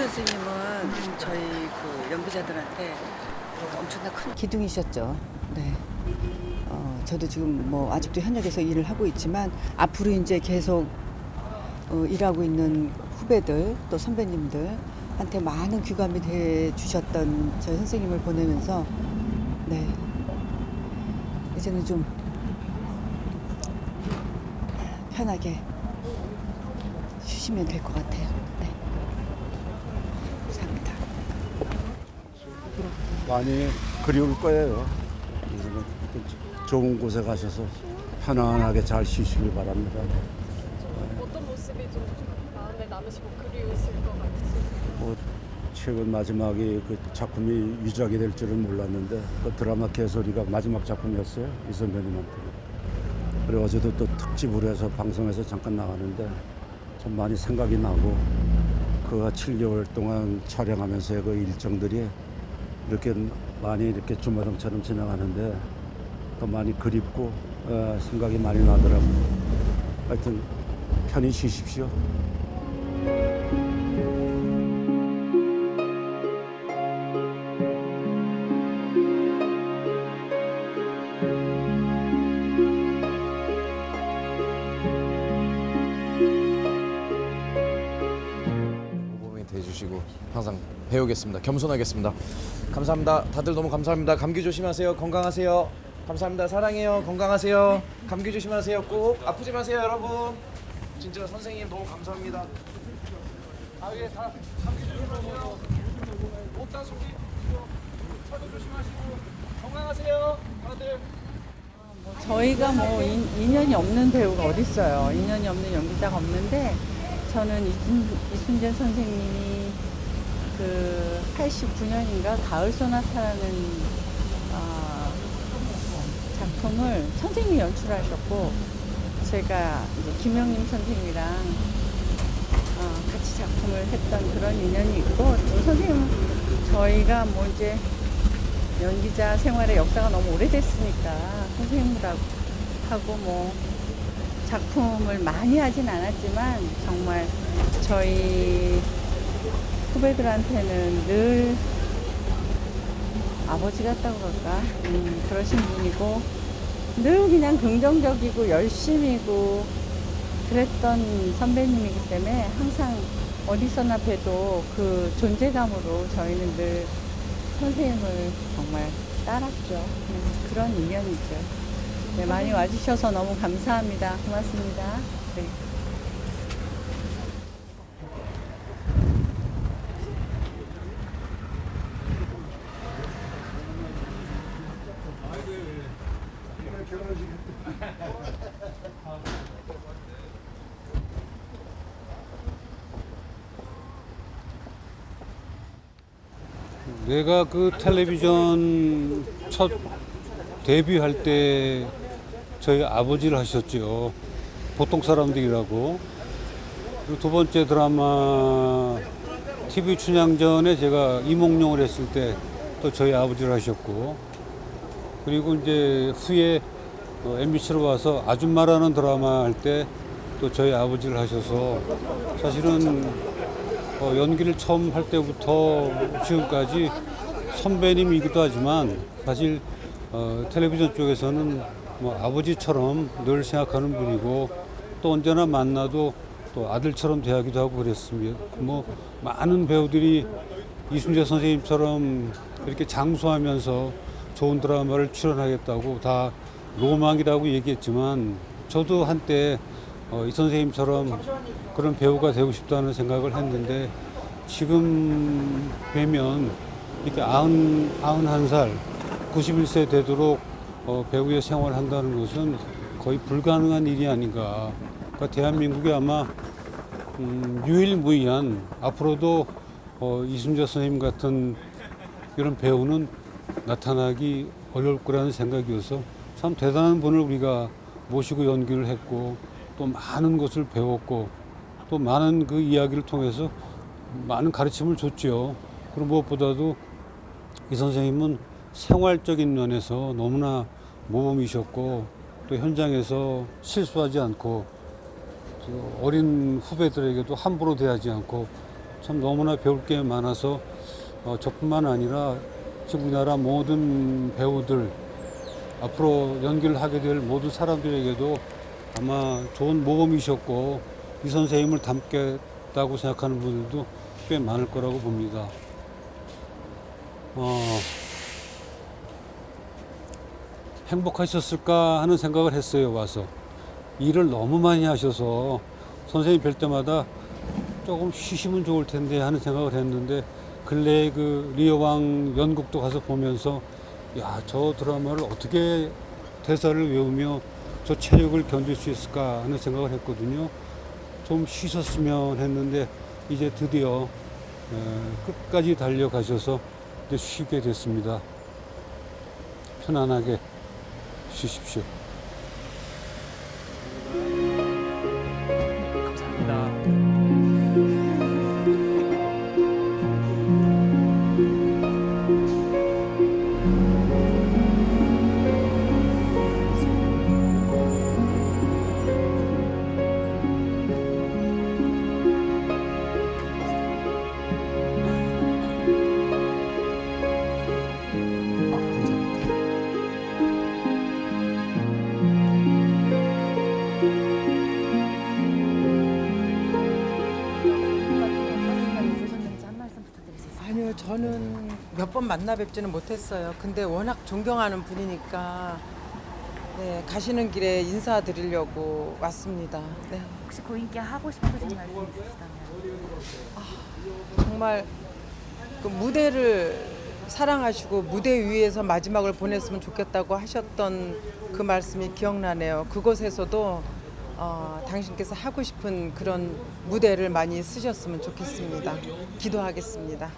선생님은 저희 그 연기자들한테 엄청난 큰 기둥이셨죠. 네. 어, 저도 지금 뭐 아직도 현역에서 일을 하고 있지만 앞으로 이제 계속 어, 일하고 있는 후배들 또 선배님들한테 많은 귀감이 돼 주셨던 저희 선생님을 보내면서 네 이제는 좀 편하게 쉬시면 될 것 같아요. 네. 감사합니다. 많이 그리울 거예요. 좋은 곳에 가셔서 편안하게 잘 쉬시길 바랍니다. 어떤 모습이 좀 마음에 남으시고 그리우실 것 같으세요? 뭐 최근 마지막에 그 작품이 위작이 될 줄은 몰랐는데 그 드라마 개소리가 마지막 작품이었어요 이 선배님한테. 그리고 어제도 또 특집으로 해서 방송에서 잠깐 나가는데 참 많이 생각이 나고 그가 7개월 동안 촬영하면서의 그 일정들이 이렇게 많이 이렇게 주마등처럼 지나가는데 더 많이 그립고 어, 생각이 많이 나더라고요. 하여튼 편히 쉬십시오. 배우겠습니다. 겸손하겠습니다. 감사합니다. 다들 너무 감사합니다. 감기 조심하세요. 건강하세요. 감사합니다. 사랑해요. 건강하세요. 감기 조심하세요. 꼭 아프지 마세요, 여러분. 진짜 선생님 너무 감사합니다. 아, 예, 다 감기 조심하세요. 옷다 숨기시고, 차도 조심하시고, 건강하세요, 다들. 저희가 뭐 인, 인연이 없는 배우가 어딨어요. 인연이 없는 연기자가 없는데 저는 이순, 이순재 선생님이 그 89년인가 가을 소나타라는 아, 작품을 선생님이 연출하셨고 제가 이제 김영림 선생님이랑 어, 같이 작품을 했던 그런 인연이 있고 또 선생님 저희가 뭐 이제 연기자 생활의 역사가 너무 오래됐으니까 선생님들하고 하고 뭐 작품을 많이 하진 않았지만 정말 저희 후배들한테는 늘 아버지 같다고 그럴까 음, 그러신 분이고 늘 그냥 긍정적이고 열심이고 그랬던 선배님이기 때문에 항상 어디서나 봬도 그 존재감으로 저희는 늘 선생님을 정말 따랐죠. 음, 그런 인연이죠. 네, 많이 와주셔서 너무 감사합니다. 고맙습니다. 네. 내가 그 텔레비전 첫 데뷔할 때 저희 아버지를 하셨죠. 보통 사람들이라고. 그리고 두 번째 드라마 TV 춘향전에 제가 이몽룡을 했을 때 또 저희 아버지를 하셨고. 그리고 이제 후에 어, MBC로 와서 아줌마라는 드라마 할 때 또 저희 아버지를 하셔서 사실은 어, 연기를 처음 할 때부터 지금까지 선배님이기도 하지만 사실 어, 텔레비전 쪽에서는 뭐 아버지처럼 늘 생각하는 분이고 또 언제나 만나도 또 아들처럼 대하기도 하고 그랬습니다. 뭐 많은 배우들이 이순재 선생님처럼 이렇게 장수하면서 좋은 드라마를 출연하겠다고 다 로망이라고 얘기했지만 저도 한때 어, 이 선생님처럼 그런 배우가 되고 싶다는 생각을 했는데 지금 뵈면 이렇게 아흔, 아흔 한 살, 91세 되도록 어, 배우의 생활을 한다는 것은 거의 불가능한 일이 아닌가. 그러니까 대한민국에 아마 음, 유일무이한 앞으로도 어, 이순재 선생님 같은 이런 배우는 나타나기 어려울 거라는 생각이어서 참 대단한 분을 우리가 모시고 연기를 했고 또 많은 것을 배웠고 또 많은 그 이야기를 통해서 많은 가르침을 줬죠. 그리고 무엇보다도 이 선생님은 생활적인 면에서 너무나 모범이셨고 또 현장에서 실수하지 않고 또 어린 후배들에게도 함부로 대하지 않고 참 너무나 배울 게 많아서 어, 저뿐만 아니라 지금 우리나라 모든 배우들 앞으로 연기를 하게 될 모든 사람들에게도 아마 좋은 모범이셨고 이 선생님을 닮겠다고 생각하는 분들도 꽤 많을 거라고 봅니다. 어, 행복하셨을까 하는 생각을 했어요, 와서. 일을 너무 많이 하셔서 선생님 뵐 때마다 조금 쉬시면 좋을 텐데 하는 생각을 했는데 근래에 그 리어왕 연극도 가서 보면서 야, 저 드라마를 어떻게 대사를 외우며 저 체력을 견딜 수 있을까 하는 생각을 했거든요. 좀 쉬셨으면 했는데 이제 드디어 에, 끝까지 달려가셔서 이제 쉬게 됐습니다. 편안하게 쉬십시오. 몇 번 만나 뵙지는 못했어요. 근데 워낙 존경하는 분이니까 네, 가시는 길에 인사드리려고 왔습니다. 네, 혹시 고인께 하고 싶으신 말씀 있으시다면 정말 그 무대를 사랑하시고 무대 위에서 마지막을 보냈으면 좋겠다고 하셨던 그 말씀이 기억나네요. 그곳에서도 어, 당신께서 하고 싶은 그런 무대를 많이 쓰셨으면 좋겠습니다. 기도하겠습니다.